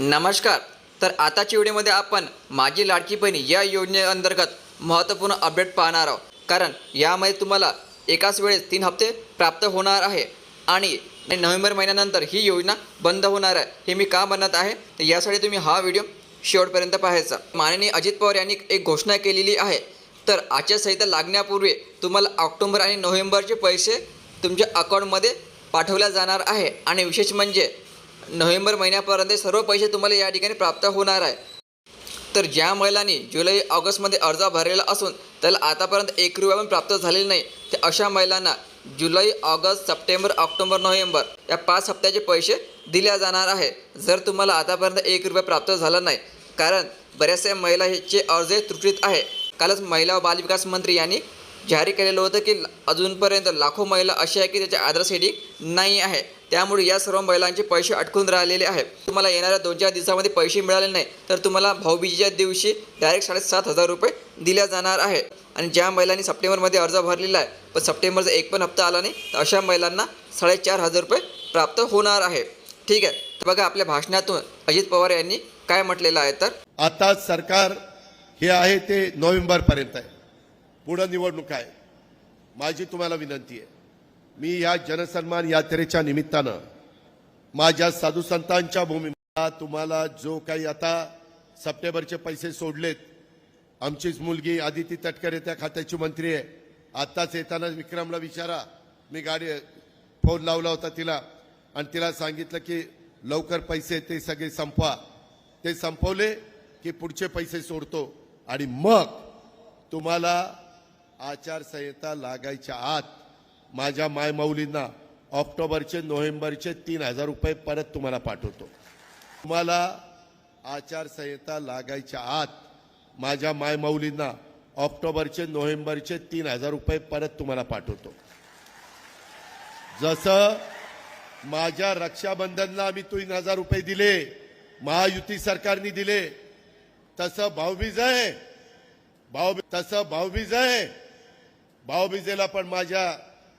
नमस्कार. तर आताच्या व्हिडिओमध्ये आपण माझी लाडकी बहिणी या योजनेअंतर्गत महत्त्वपूर्ण अपडेट पाहणार आहोत. कारण यामध्ये तुम्हाला एकाच वेळेस तीन हप्ते प्राप्त होणार आहे आणि नोव्हेंबर महिन्यानंतर ही योजना बंद होणार आहे. हे मी का म्हणत आहे? तर यासाठी तुम्ही हा व्हिडिओ शेवटपर्यंत पाहायचा. माननीय अजित पवार यांनी एक घोषणा केलेली आहे. तर आचारसंहिता लागण्यापूर्वी तुम्हाला ऑक्टोबर आणि नोव्हेंबरचे पैसे तुमच्या अकाउंटमध्ये पाठवल्या जाणार आहे. आणि विशेष म्हणजे नोव्हेंबर महिन्यापर्यंत सर्व पैसे तुम्हाला या ठिकाणी प्राप्त होणार आहे. तर ज्या महिलांनी जुलै ऑगस्टमध्ये अर्ज भरलेला असून त्याला आतापर्यंत एक रुपया पण प्राप्त झालेला नाही तर अशा महिलांना July August September October November या पाच हप्त्याचे पैसे दिल्या जाणार आहे. जर तुम्हाला आतापर्यंत एक रुपया प्राप्त झाला नाही कारण बऱ्याचशा महिला ह्याचे अर्ज त्रुटीत आहे. कालच महिला व बालविकास मंत्री यांनी जाहीर केलेलं होतं की अजूनपर्यंत लाखो महिला अशा आहे की त्याच्या आधार सेटिंग नाही आहे. त्यामुळे या सर्व महिलांचे पैसे अटकून राहिलेले आहे तुम्हाला येणाऱ्या दोन चार दिवसामध्ये पैसे मिळाले नाही तर तुम्हाला भाऊबीजेच्या दिवशी डायरेक्ट साडेसात हजार रुपये दिल्या जाणार आहे आणि ज्या महिलांनी सप्टेंबरमध्ये अर्ज भरलेला आहे पण सप्टेंबरचा एक पण हप्ता आला नाही तर अशा महिलांना साडेचार हजार रुपये प्राप्त होणार आहे. ठीक आहे? तर बघा आपल्या भाषणातून अजित पवार यांनी काय म्हटलेलं आहे तर? आता सरकार हे आहे ते नोव्हेंबरपर्यंत आहे. पुढं निवडणूक आहे. माझी तुम्हाला विनंती आहे. मी या जनसन्मान यात्रेच्या निमित्तानं माझ्या साधू संतांच्या भूमीला तुम्हाला जो काही आता सप्टेंबरचे पैसे सोडलेत आमचीच मुलगी आदिती तटकरे त्या खात्याची मंत्री आहे. आत्ताच येताना विक्रमला विचारा मी गाडी फोन लावला होता तिला आणि तिला सांगितलं की लवकर पैसे ते सगळे संपवा. ते संपवले की पुढचे पैसे सोडतो आणि मग तुम्हाला आचारसंहिता लागायच्या आत माझ्या मायमौलींना ऑक्टोबरचे नोव्हेंबरचे तीन हजार रुपये परत तुम्हाला पाठवतो. तुम्हाला आचारसंहिता लागायच्या आत माझ्या मायमौलींना ऑक्टोबरचे नोव्हेंबरचे तीन हजार रुपये परत तुम्हाला पाठवतो. जसं माझ्या रक्षाबंधनला आम्ही तीन हजार रुपये दिले महायुती सरकारने दिले तसं भाऊबीज आहे भाऊ तसं भाऊबीज आहे भाऊबीजेला पण माझ्या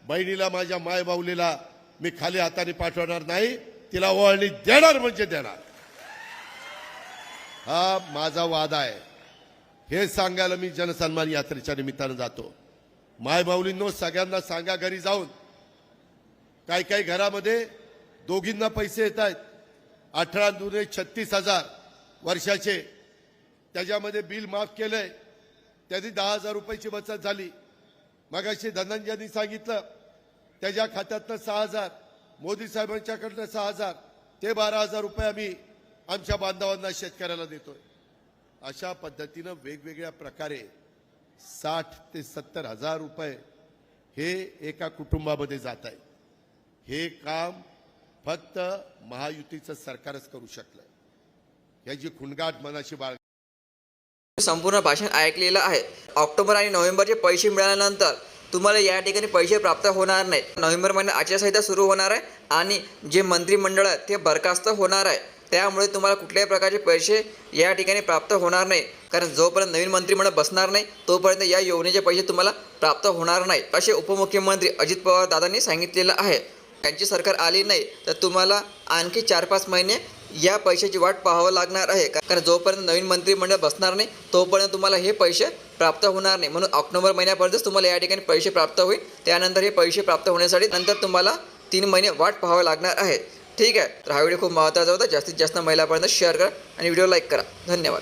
बहिणीला माझ्या मायबाऊलीला मी खाली हाताने पाठवणार नाही तिला ओळणी देणार म्हणजे देणार. हा माझा वादा आहे. हे सांगायला मी जनसन्मान यात्रेच्या निमित्तानं जातो. मायबाऊलींनो सगळ्यांना सांगा घरी जाऊन. काही काही घरामध्ये दोघींना पैसे येत आहेत. अठरा दुने छत्तीस हजार वर्षाचे. त्याच्यामध्ये बिल माफ केलंय. त्याची दहा हजार रुपयाची बचत झाली. मगाशी धनंजयनी सांगितलं त्याच्या खात्यातनं सहा हजार मोदी साहेबांच्याकडनं सहा हजार ते बारा हजार रुपये आम्ही आमच्या बांधवांना शेतकऱ्याला देतोय. अशा पद्धतीनं वेगवेगळ्या प्रकारे साठ ते सत्तर हजार रुपये हे एका कुटुंबामध्ये जात आहे. हे काम फक्त महायुतीचं सरकारच करू शकलं. याची खुणगाट मनाशी बाळ संपूर्ण भाषण ऐकलेलं आहे. ऑक्टोबर आणि नोव्हेंबरचे पैसे मिळाल्यानंतर तुम्हाला या ठिकाणी पैसे प्राप्त होणार नाही नोव्हेंबर महिन्यात आचारसंहिता सुरू होणार आहे आणि जे मंत्रिमंडळ आहे ते बरखास्त होणार आहे. त्यामुळे तुम्हाला कुठल्याही प्रकारचे पैसे या ठिकाणी प्राप्त होणार नाही. कारण जोपर्यंत नवीन मंत्रिमंडळ बसणार नाही तोपर्यंत या योजनेचे पैसे तुम्हाला प्राप्त होणार नाही. असे उपमुख्यमंत्री अजित पवार दादांनी सांगितलेलं आहे. त्यांची सरकार आली नाही तर तुम्हाला आणखी चार पाच महिने या पैशाची वाट पाहावं लागणार आहे. कारण जोपर्यंत नवीन मंत्रिमंडळ बसणार नाही तोपर्यंत तुम्हाला हे पैसे प्राप्त होणार नाही. म्हणून ऑक्टोबर महिन्यापर्यंतच तुम्हाला या ठिकाणी पैसे प्राप्त होईल. त्यानंतर हे पैसे प्राप्त होण्यासाठी नंतर तुम्हाला तीन महिने वाट पाहावं लागणार आहे. ठीक आहे? तर हा व्हिडिओ खूप महत्त्वाचा होता. जास्तीत जास्त महिलापर्यंत शेअर करा आणि व्हिडिओ लाईक करा. धन्यवाद.